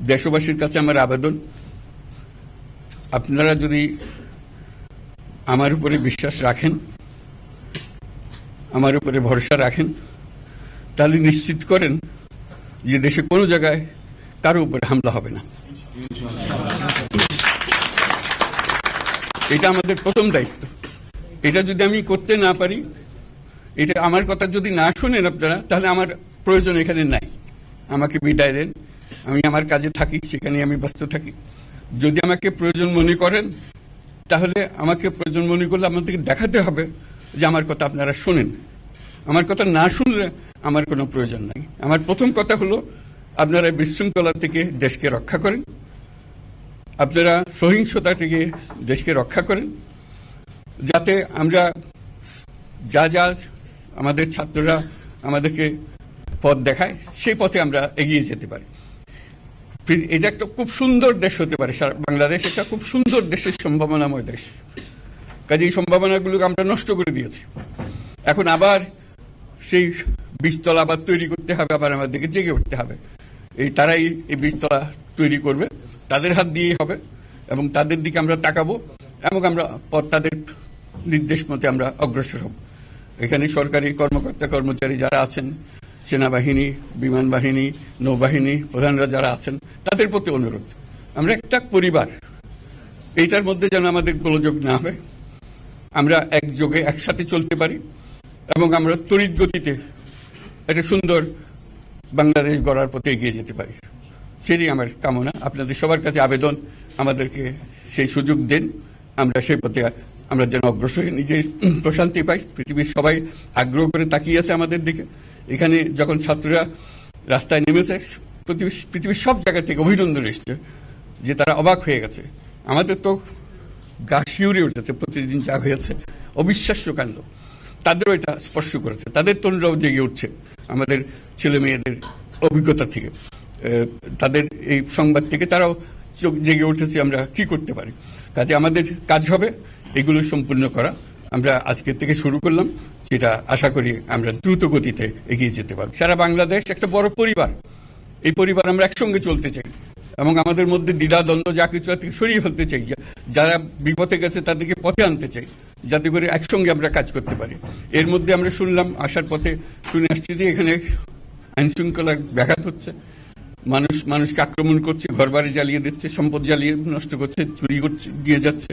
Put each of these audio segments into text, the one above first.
দেশবাসীর কাছে আমার আবেদন। আপনারা যদি আমার উপরে বিশ্বাস রাখেন, আমার উপরে ভরসা রাখেন, তাহলে নিশ্চিত করেন যে দেশে কোনো জায়গায় কারও উপরে হামলা হবে না। এটা আমাদের প্রথম দায়িত্ব। এটা যদি আমি করতে না পারি, এটা আমার কথা যদি না শোনেন আপনারা, তাহলে আমার প্রয়োজন এখানে নাই। আমাকে বিদায় দেন। আমি আমার কাজে থাকি সেখানে আমি ব্যস্ত থাকি। যদি আমাকে প্রয়োজন মনে করেন, তাহলে আমাকে প্রয়োজন মনে করলে আপনাদেরকে দেখাতে হবে যে আমার কথা আপনারা শোনেন। আমার কথা না শুনলে আমার কোনো প্রয়োজন নাই। আমার প্রথম কথা হলো, আপনারা বিশৃঙ্খলা থেকে দেশকে রক্ষা করেন। আপনারা সহিংসতা থেকে দেশকে রক্ষা করেন। যাতে আমরা যা যা আমাদের ছাত্ররা আমাদেরকে পথ দেখায়, সেই পথে আমরা এগিয়ে যেতে পারি। এটা একটা খুব সুন্দর দেশ হতে পারে। বাংলাদেশ একটা খুব সুন্দর দেশের সম্ভাবনাময় দেশ। কাজে এই সম্ভাবনাগুলোকে আমরা নষ্ট করে দিয়েছি। এখন আবার সেই বীজতলা আবার তৈরি করতে হবে, আবার আমাদেরকে জেগে উঠতে হবে। এই তারাই এই বীজতলা তৈরি করবে। তাদের হাত দিয়েই হবে এবং তাদের দিকে আমরা তাকাবো এবং আমরা পথ তাদের নির্দেশ মতে আমরা অগ্রসর হব। এখানে সরকারি কর্মকর্তা কর্মচারী যারা আছেন সেনাবাহিনী, বিমান বাহিনী, নৌবাহিনী প্রধানরা যারা আছেন, তাদের প্রতি অনুরোধ। আমরা একটা পরিবার। এইটার মধ্যে যেন আমাদের গোলযোগ না হয়। আমরা একযোগে একসাথে চলতে পারি এবং আমরা তড়িৎ গতিতে একটা সুন্দর বাংলাদেশ গড়ার পথে এগিয়ে যেতে পারি। সেটাই আমার কামনা। আপনাদের সবার কাছে আবেদন, আমাদেরকে সেই সুযোগ দেন। আমরা সেই পথে আমরা যেন অগ্রসর নিজের প্রশান্তি পাই। পৃথিবীর সবাই আগ্রহ করে তাকিয়ে আছে আমাদের দিকে। এখানে যখন ছাত্ররা রাস্তায় নেমেছে পৃথিবীর সব জায়গা থেকে অভিনন্দন এসছে যে তারা অবাক হয়ে গেছে। আমাদের তো গা শিউরে উঠেছে, প্রতিদিন যা হয়েছে। অবিশ্বাস্য কাণ্ড। তাদেরও এটা স্পর্শ করেছে। তাদের তরুণরাও জেগে উঠছে আমাদের ছেলে মেয়েদের অভিজ্ঞতা থেকে। তাদের এই সংবাদ থেকে তারাও চোখ জেগে উঠেছে আমরা কি করতে পারি। কাজে আমাদের কাজ হবে এগুলো সম্পূর্ণ করা। আমরা আজকে থেকে শুরু করলাম, যেটা আশা করি আমরা দ্রুত গতিতে এগিয়ে যেতে পারব। সারা বাংলাদেশ একটা বড় পরিবার। এই পরিবার আমরা একসঙ্গে চলতে চাই এবং আমাদের মধ্যে দ্বিধা, দ্বন্দ্ব, যা কিছু আছে সরিয়ে ফেলতে চাই। যারা বিপথে গেছে তাদেরকে পথে আনতে চাই, যাতে করে একসঙ্গে আমরা কাজ করতে পারি। এর মধ্যে আমরা শুনলাম, আসার পথে শুনে আসছি যে এখানে আইন শৃঙ্খলার ব্যাঘাত হচ্ছে। মানুষ, মানুষকে আক্রমণ করছে, ঘরবাড়ি জ্বালিয়ে দিচ্ছে, সম্পদ জ্বালিয়ে নষ্ট করছে, চুরি করছে দিয়ে যাচ্ছে।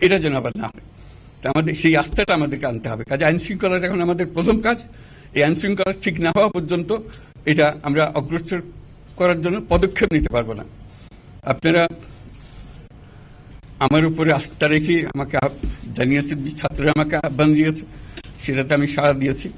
এটা যেন আবার না হয়। তা আমাদের সেই আস্থাটা আমাদেরকে আনতে হবে। কাজে আইন শৃঙ্খলাটা এখন আমাদের প্রথম কাজ। এই আইন শৃঙ্খলা ঠিক না হওয়া পর্যন্ত এটা আমরা অগ্রসর করার জন্য পদক্ষেপ নিতে পারব না। আপনারা আমার উপরে আস্থা রেখে আমাকে জানিয়েছেন ছাত্ররা আমাকে আহ্বান দিয়েছে, সেটাতে আমি সাড়া দিয়েছি।